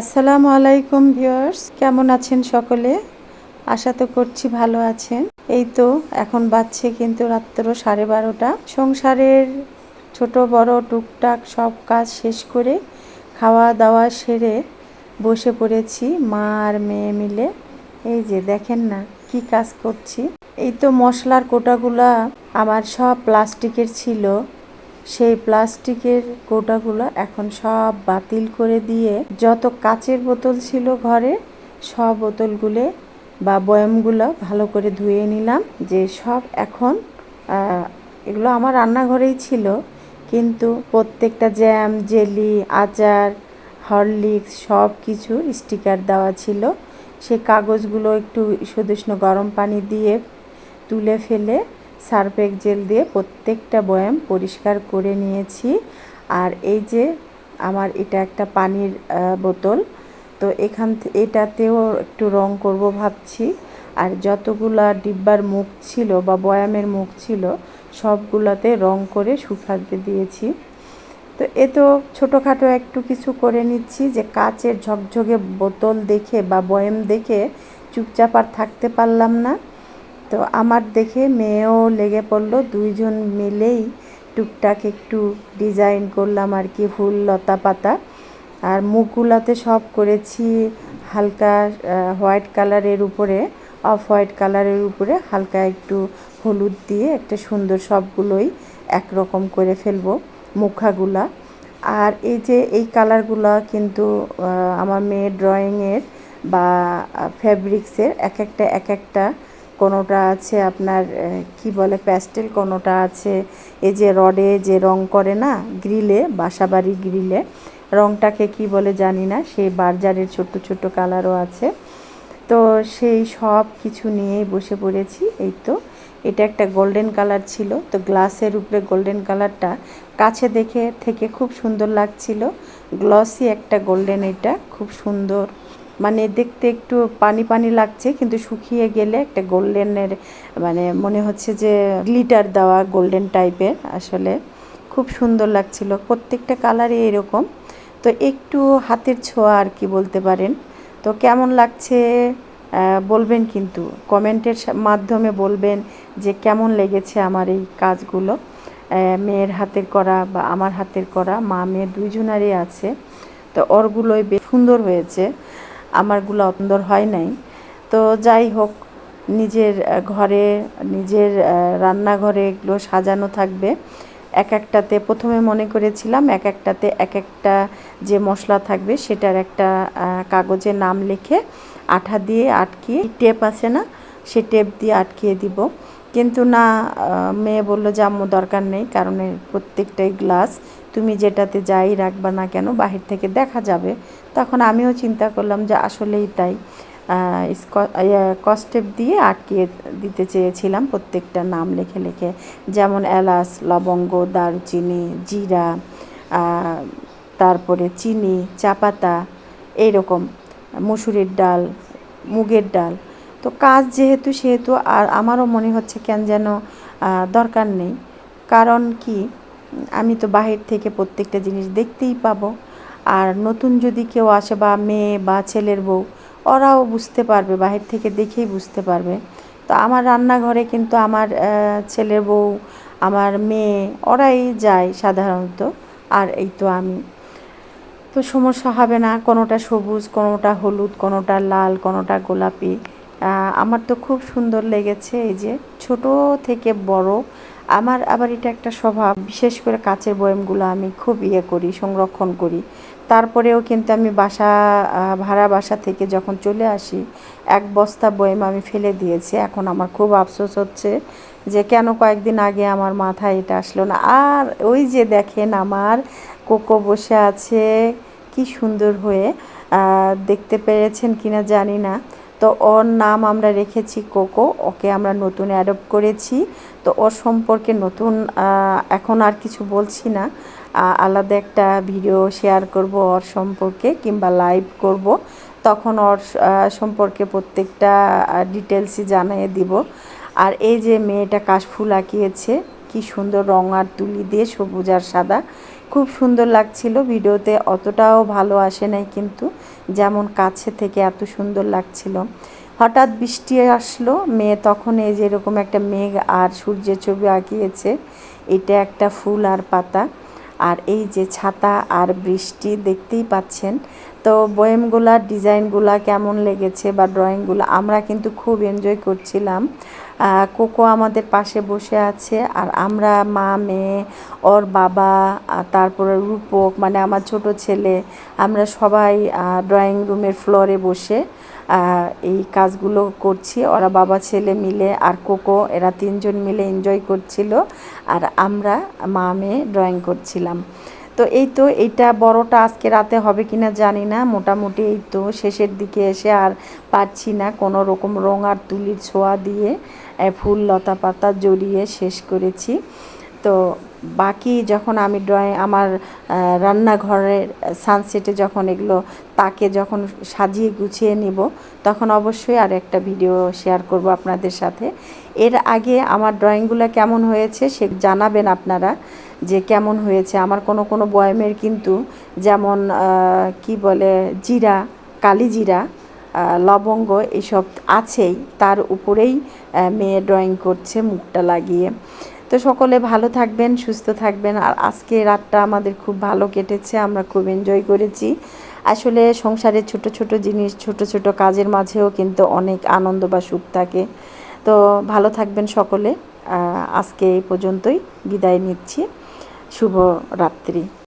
আসসালামু আলাইকুম ভিউয়ার্স, কেমন আছেন সকলে? আশা তো করছি ভালো আছেন। এই তো, এখন বাজছে কিন্তু রাত্র সাড়ে বারোটা। সংসারের ছোট বড় টুকটাক সব কাজ শেষ করে খাওয়া দাওয়া সেরে বসে পড়েছি মা আর মেয়ে মিলে। এই যে, দেখেন না কি কাজ করছি। এই তো মশলার কোটাগুলা আমার সব প্লাস্টিকের ছিল। সেই প্লাস্টিকের কোটাগুলো এখন সব বাতিল করে দিয়ে যত কাচের বোতল ছিল ঘরে, সব বোতলগুলো বা বয়ামগুলো ভালো করে ধুয়ে নিলাম। যে সব এখন এগুলো আমার রান্নাঘরেই ছিল। কিন্তু প্রত্যেকটা জ্যাম, জেলি, আচার, হরলিক্স সব কিছু স্টিকার দেওয়া ছিল। সেই কাগজগুলো একটু সুদৃষ্ণ গরম পানি দিয়ে তুলে ফেলে সার্ফ এক্সেল দিয়ে প্রত্যেকটা বয়াম পরিষ্কার করে নিয়েছি। আর এই যে আমার এটা একটা পানির বোতল, তো এখান এটাতেও একটু রং করব ভাবছি। আর যতগুলা ডিব্বার মুখ ছিল বা বয়ামের মুখ ছিল, সবগুলাতে রং করে শুকাতে দিয়েছি। তো এ তো ছোটোখাটো একটু কিছু করে নিচ্ছি যে কাচের ঝকঝকে বোতল দেখে বা বয়াম দেখে চুপচাপ আর থাকতে পারলাম না। তো আমার দেখে মেয়েও লেগে পড়ল। দুইজন মিলেই টুকটাক একটু ডিজাইন করলাম আর কি, ফুল, লতা পাতা। আর মুখগুলাতে সব করেছি হালকা হোয়াইট কালারের উপরে অফ হোয়াইট কালারের উপরে হালকা একটু হলুদ দিয়ে একটা সুন্দর সবগুলোই একরকম করে ফেলব মুখাগুলা। আর এই যে এই কালারগুলা কিন্তু আমার মেয়ের ড্রয়িংয়ের বা ফ্যাব্রিক্সের এক একটা এক একটা কোনোটা আছে আপনার কি বলে, প্যাস্টেল কোনোটা আছে? এই যে রডে যে রং করে না, গ্রিলে, বাসাবাড়ি গ্রিলে, রংটাকে কি বলে জানি না, সেই বার্জারের ছোট্ট ছোট্ট কালারও আছে। তো সেই সব কিছু নিয়েই বসে পড়েছি, এই তো। এটা একটা গোল্ডেন কালার ছিল, তো গ্লাসের উপরে গোল্ডেন কালারটা কাছে দেখে, থেকে খুব সুন্দর লাগছিল। গ্লসি একটা গোল্ডেন এটা, খুব সুন্দর। মানে দেখতে একটু পানি পানি লাগছে, কিন্তু শুকিয়ে গেলে একটা গোল্ডেনের মানে মনে হচ্ছে যে গ্লিটার দেওয়া গোল্ডেন টাইপের আসলে। খুব সুন্দর লাগছিল, প্রত্যেকটা কালারই এরকম। তো একটু হাতের ছোঁয়া আর কি বলতে পারেন। তো কেমন লাগছে বলবেন কিন্তু। কমেন্টের মাধ্যমে বলবেন যে কেমন লেগেছে আমার এই কাজগুলো। মেয়ের হাতের করা বা আমার হাতের করা মা মেয়ে দুইজনারই আছে। তো ওরগুলোই বেশ সুন্দর হয়েছে। আমারগুলো সুন্দর হয় নাই। তো যাই হোক, নিজের ঘরে, নিজের রান্নাঘরে এগুলো সাজানো থাকবে। এক একটাতে প্রথমে মনে করেছিলাম এক একটাতে এক একটা যে মশলা থাকবে সেটার একটা কাগজে নাম লিখে আঠা দিয়ে আটকিয়ে, টেপ আছে না, সে টেপ দিয়ে আটকিয়ে দিব। কিন্তু না মেয়ে বলল যে, আম্মু, দরকার নেই, কারণ প্রত্যেকটাই গ্লাস তুমি যেটাতে যাই রাখবা না কেন, বাহির থেকে দেখা যাবে। তখন আমিও চিন্তা করলাম যে, আসলেই তাই। কস্টেপ দিয়ে আটকিয়ে দিতে চেয়েছিলাম প্রত্যেকটা নাম লেখে লিখে, যেমন এলাচ, লবঙ্গ, দারুচিনি, জিরা তারপরে চিনি, চাপাতা, এইরকম, মুসুরির ডাল, মুগের ডাল। তো কাজ যেহেতু, সেহেতু আর আমারও মনে হচ্ছে কেন যেন দরকার নেই। কারণ কি? আমি তো বাহির থেকে প্রত্যেকটা জিনিস দেখতেই পাবো। আর নতুন যদি কেউ আসে বা মেয়ে বা ছেলের বউ, ওরাও বুঝতে পারবে, বাহির থেকে দেখেই বুঝতে পারবে। তো আমার রান্নাঘরে কিন্তু আমার ছেলের বউ, আমার মেয়ে, ওরাই যায় সাধারণত। আর এই তো আমি। তো সমস্যা হবে না, কোনোটা সবুজ, কোনোটা হলুদ, কোনোটা লাল, কোনোটা গোলাপি। আমার তো খুব সুন্দর লেগেছে এই যে ছোট থেকে বড়। আমার আবার এটা একটা স্বভাব, বিশেষ করে কাচের বয়ামগুলো আমি খুব ইয়ে করি, সংরক্ষণ করি। তারপরেও কিন্তু আমি বাসা ভাড়া বাসা থেকে যখন চলে আসি, এক বস্তা বয়াম আমি ফেলে দিয়েছি। এখন আমার খুব আফসোস হচ্ছে যে কেন কয়েকদিন আগে আমার মাথায় এটা আসলো না। আর ওই যে দেখেন আমার কোকো বসে আছে, কি সুন্দর হয়ে দেখতে পেরেছেন কিনা জানি না। তো ওর নাম আমরা রেখেছি কোকো, ওকে আমরা নতুন অ্যাডপ্ট করেছি। তো ওর সম্পর্কে নতুন এখন আর কিছু বলছি না। আলাদা একটা ভিডিও শেয়ার করব ওর সম্পর্কে কিংবা লাইভ করব। তখন ওর সম্পর্কে প্রত্যেকটা ডিটেলসই জানিয়ে দিব। আর এই যে মেয়েটা কাশফুল আঁকিয়েছে কি সুন্দর রং আর তুলি দিয়ে সবুজ আর সাদা। খুব সুন্দর লাগছিল ভিডিওতে, অতটাও ভালো আসে নাই কিন্তু যেমন কাছে থেকে এত সুন্দর লাগছিল। হঠাৎ বৃষ্টি আসলো, মেয়ে তখন এই যে এরকম একটা মেঘ আর সূর্যের ছবি আঁকিয়েছে, এটা একটা ফুল আর পাতা। আর এই যে ছাতা আর বৃষ্টি দেখতেই পাচ্ছেন তো বয়েমগুলার ডিজাইনগুলা কেমন লেগেছে বা ড্রয়িংগুলো, আমরা কিন্তু খুব এনজয় করছিলাম। কোকো আমাদের পাশে বসে আছে আর আমরা মা, মেয়ে, ওর বাবা তারপরে রূপক মানে আমার ছোট ছেলে, আমরা সবাই ড্রয়িং রুমের ফ্লোরে বসে এই কাজগুলো করছি। ওরা বাবা, ছেলে মিলে আর কোকো, এরা তিনজন মিলে এনজয় করছিল। আর আমরা মা, মেয়ে ড্রয়িং করছিলাম। তো এই তো এইটা বড়টা আজকে রাতে হবে কিনা জানি না, মোটামুটি এই তো শেষের দিকে এসে আর পারছি না কোনো রকম রং আর তুলির ছোঁয়া দিয়ে ফুল লতা পাতা জড়িয়ে শেষ করেছি। তো বাকি যখন আমি ড্রয়িং, আমার রান্নাঘরের সানসেটে যখন এগুলো, তাকে যখন সাজিয়ে গুছিয়ে নিব, তখন অবশ্যই আর একটা ভিডিও শেয়ার করব আপনাদের সাথে। এর আগে আমার ড্রয়িংগুলো কেমন হয়েছে সে জানাবেন আপনারা, যে কেমন হয়েছে। আমার কোনো কোনো বয়ামের কিন্তু যেমন কি বলে, জিরা, কালি জিরা লবঙ্গ এসব আছেই। তার উপরেই মেয়ে ড্রয়িং করছে মুখটা লাগিয়ে। তো সকলে ভালো থাকবেন, সুস্থ থাকবেন। আর আজকে রাতটা আমাদের খুব ভালো কেটেছে, আমরা খুব এনজয় করেছি। আসলে সংসারে ছোট ছোট জিনিস, ছোট ছোট কাজের মাঝেও কিন্তু অনেক আনন্দ বা সুখ থাকে। তো ভালো থাকবেন সকলে। আজকে এই পর্যন্তই বিদায় নিচ্ছি। শুভ রাত্রি।